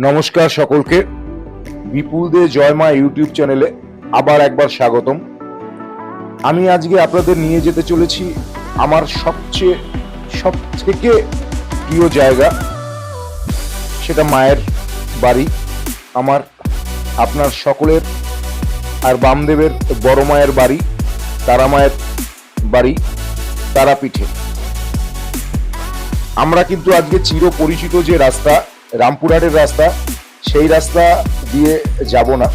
নমস্কার সকলকে। বিপুল দে জয়মা ইউটিউব চ্যানেলে আবার একবার স্বাগতম। আমি আজকে আপনাদের নিয়ে যেতে চলেছি আমার সবচেয়ে সব থেকে প্রিয় জায়গা। সেটা মায়ের বাড়ি। আমার, আপনার সকলের আর বামদেবের বড় মায়ের বাড়ি, তারা মায়ের বাড়ি, তারাপীঠে। আমরা কিন্তু আজকে চিরপরিচিত যে রাস্তা রামপুরহাটের রাস্তা, সেই রাস্তা দিয়ে যাব না।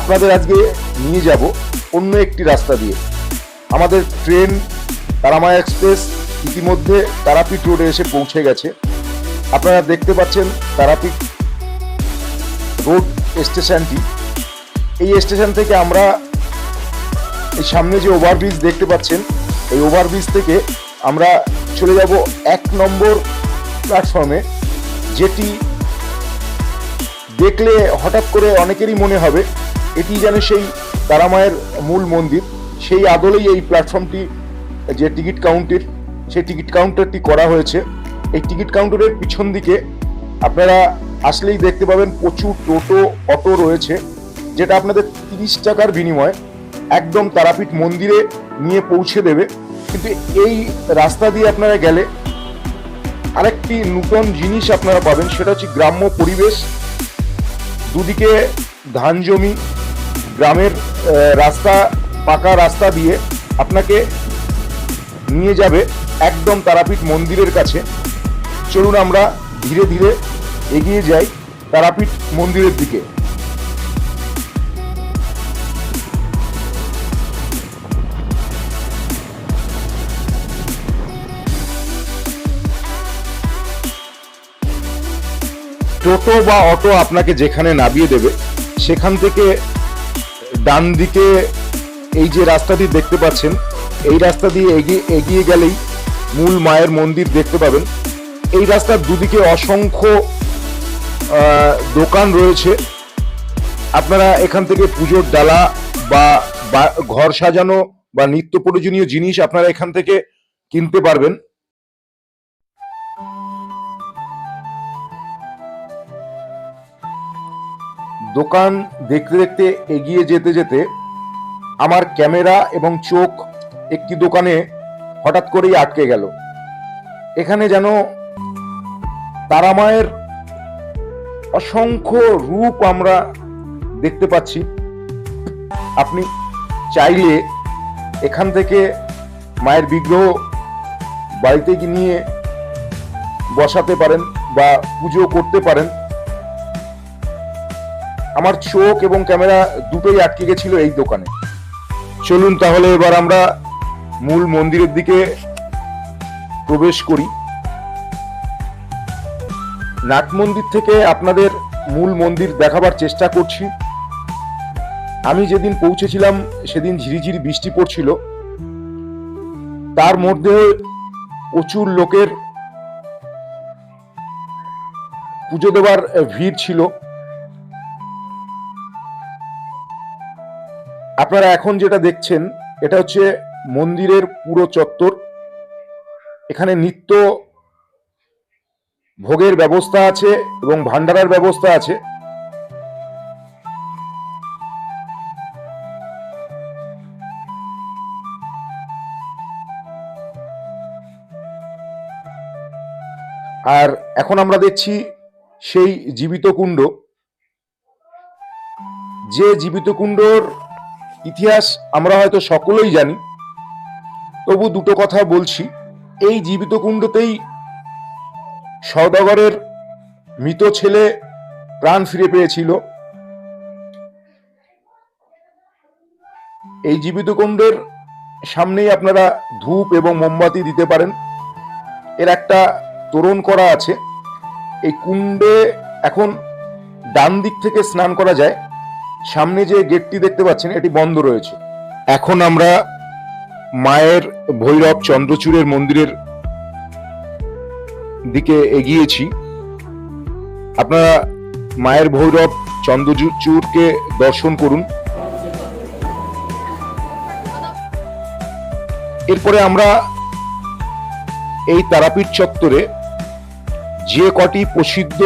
আপনাদের আজকে নিয়ে যাব অন্য একটি রাস্তা দিয়ে। আমাদের ট্রেন, তারামায়া এক্সপ্রেস ইতিমধ্যে তারাপীঠ রোডে এসে পৌঁছে গেছে। আপনারা দেখতে পাচ্ছেন তারাপীঠ রোড স্টেশনটি। এই স্টেশন থেকে আমরা এই সামনে যে ওভারব্রিজ দেখতে পাচ্ছেন, এই ওভারব্রিজ থেকে আমরা চলে যাব এক নম্বর প্ল্যাটফর্মে, যেটি দেখলে হঠাৎ করে অনেকেরই মনে হবে, এটি যেন সেই তারামায়ের মূল মন্দির। সেই আদলেই এই প্ল্যাটফর্মটি যে টিকিট কাউন্টের সেই টিকিট কাউন্টারটি করা হয়েছে। এই টিকিট কাউন্টারের পিছন দিকে আপনারা আসলেই দেখতে পাবেন প্রচুর টোটো, অটো রয়েছে, যেটা আপনাদের তিরিশ টাকার বিনিময়ে একদম তারাপীঠ মন্দিরে নিয়ে পৌঁছে দেবে। কিন্তু এই রাস্তা দিয়ে আপনারা গেলে আরেকটি নূতন জিনিস আপনারা পাবেন, সেটা হচ্ছে গ্রাম্য পরিবেশ। দুদিকে ধান জমি, গ্রামের রাস্তা, পাকা রাস্তা দিয়ে আপনাকে নিয়ে যাবে একদম তারাপীঠ মন্দিরের কাছে। চলুন আমরা ধীরে ধীরে এগিয়ে যাই তারাপীঠ মন্দিরের দিকে। টোটো বা অটো আপনাকে যেখানে নামিয়ে দেবে, সেখান থেকে ডান দিকে এই যে রাস্তাটি দেখতে পাচ্ছেন, এই রাস্তা দিয়ে এগিয়ে এগিয়ে গেলেই মূল মায়ের মন্দির দেখতে পাবেন। এই রাস্তার দুদিকে অসংখ্য দোকান রয়েছে। আপনারা এখান থেকে পুজোর ডালা বা- ঘর সাজানো বা নিত্য প্রয়োজনীয় জিনিস আপনারা এখান থেকে কিনতে পারবেন। দোকান দেখতে দেখতে এগিয়ে যেতে যেতে আমার ক্যামেরা এবং চোখ একটি দোকানে হঠাৎ করেই আটকে গেল। এখানে যেন তারামায়ের অসংখ্য রূপ আমরা দেখতে পাচ্ছি। আপনি চাইলে এখান থেকে মায়ের বিগ্রহ বাড়িতে নিয়ে বসাতে পারেন বা পুজো করতে পারেন। আমার চোখ এবং ক্যামেরা দুটোই আটকে গেছিল এই দোকানে। চলুন তাহলে এবার আমরা মূল মন্দিরের দিকে প্রবেশ করি। নাট মন্দির থেকে আপনাদের মূল মন্দির দেখাবার চেষ্টা করছি। আমি যেদিন পৌঁছেছিলাম, সেদিন ঝিরিঝিরি বৃষ্টি পড়ছিল। তার মধ্যে প্রচুর লোকের পুজো দেওয়ার ভিড় ছিল। আপনারা এখন যেটা দেখছেন, এটা হচ্ছে মন্দিরের পুরো চত্বর। এখানে নিত্য ভোগের ব্যবস্থা আছে এবং ভান্ডারার ব্যবস্থা আছে। আর এখন আমরা দেখছি সেই জীবিত কুণ্ড। যে জীবিত কুণ্ডর ইতিহাস আমরা হয়তো সকলেই জানি, তবু দুটো কথা বলছি। এই জীবিত কুণ্ডতেই সওদাগরের মৃত ছেলে প্রাণ ফিরে পেয়েছিল। এই জীবিত কুণ্ডের সামনেই আপনারা ধূপ এবং মোমবাতি দিতে পারেন। এর একটা তোরণ করা আছে। এই কুণ্ডে এখন ডান দিক থেকে স্নান করা যায়। সামনে যে গেটটি দেখতে পাচ্ছেন, এটি বন্ধ রয়েছে। এখন আমরা মায়ের ভৈরব চন্দ্রচূড়ের মন্দিরের দিকে এগিয়েছি। আপনারা মায়ের ভৈরব চন্দ্রচূড়কে দর্শন করুন। এরপরে আমরা এই তারাপীঠ চত্বরে যে কটি প্রসিদ্ধ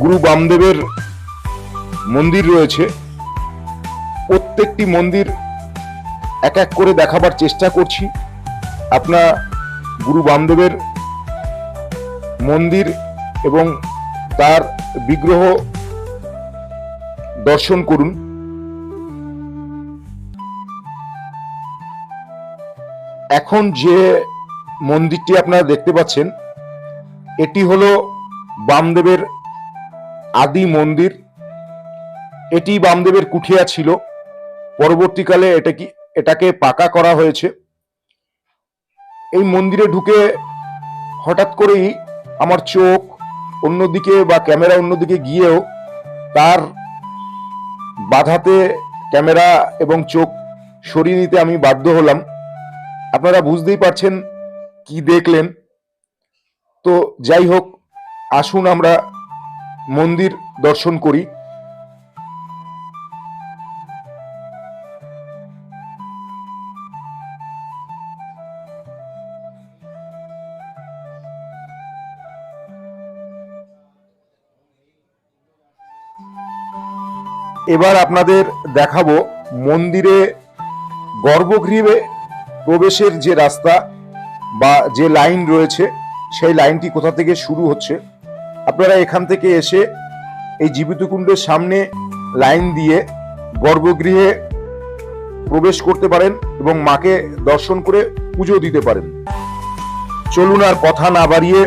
গুরু বামদেবের মন্দির রয়েছে। প্রত্যেকটি মন্দির এক এক করে দেখাবার চেষ্টা করছি। আপনার গুরু বামদেবের মন্দির এবং তার বিগ্রহ দর্শন করুন। এখন যে মন্দিরটি আপনারা দেখতে পাচ্ছেন, এটি হলো বামদেবের আদি মন্দির। এটি বামদেবের কুঠিয়া ছিল। পরবর্তীকালে এটা কি, এটাকে পাকা করা হয়েছে। এই মন্দিরে ঢুকে হঠাৎ করেই আমার চোখ অন্যদিকে বা ক্যামেরা অন্যদিকে গিয়েও তার বাধাতে ক্যামেরা এবং চোখ সরিয়ে নিতে আমি বাধ্য হলাম। আপনারা বুঝতেই পারছেন কি দেখলেন। তো যাই হোক, আসুন আমরা মন্দির দর্শন করি। এবার আপনাদের দেখাবো মন্দিরে গর্ভগৃহে প্রবেশের যে রাস্তা বা যে লাইন রয়েছে, সেই লাইনটি কোথা থেকে শুরু হচ্ছে, আপনারা এখান থেকে এসে এই জীবিত কুণ্ডের সামনে লাইন দিয়ে গর্ভগৃহে প্রবেশ করতে পারেন এবং মাকে দর্শন করে পুজো দিতে পারেন। চলুন আর কথা না বাড়িয়ে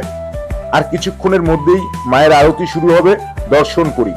আর কিছুক্ষণের মধ্যেই মায়ের আরতি শুরু হবে, দর্শন করি।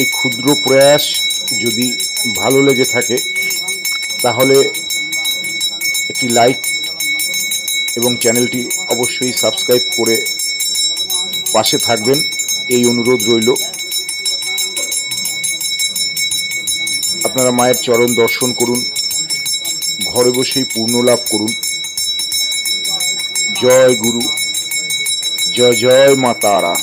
এই ক্ষুদ্র প্রয়াস যদি ভালো লেগে থাকে, তাহলে একটি লাইক এবং চ্যানেলটি অবশ্যই সাবস্ক্রাইব করে পাশে থাকবেন। এই অনুরোধ রইল। আপনারা মায়ের চরণ দর্শন করুন, ঘরে বসেই পূর্ণ লাভ করুন। জয় গুরু, জয় জয় মা তারা।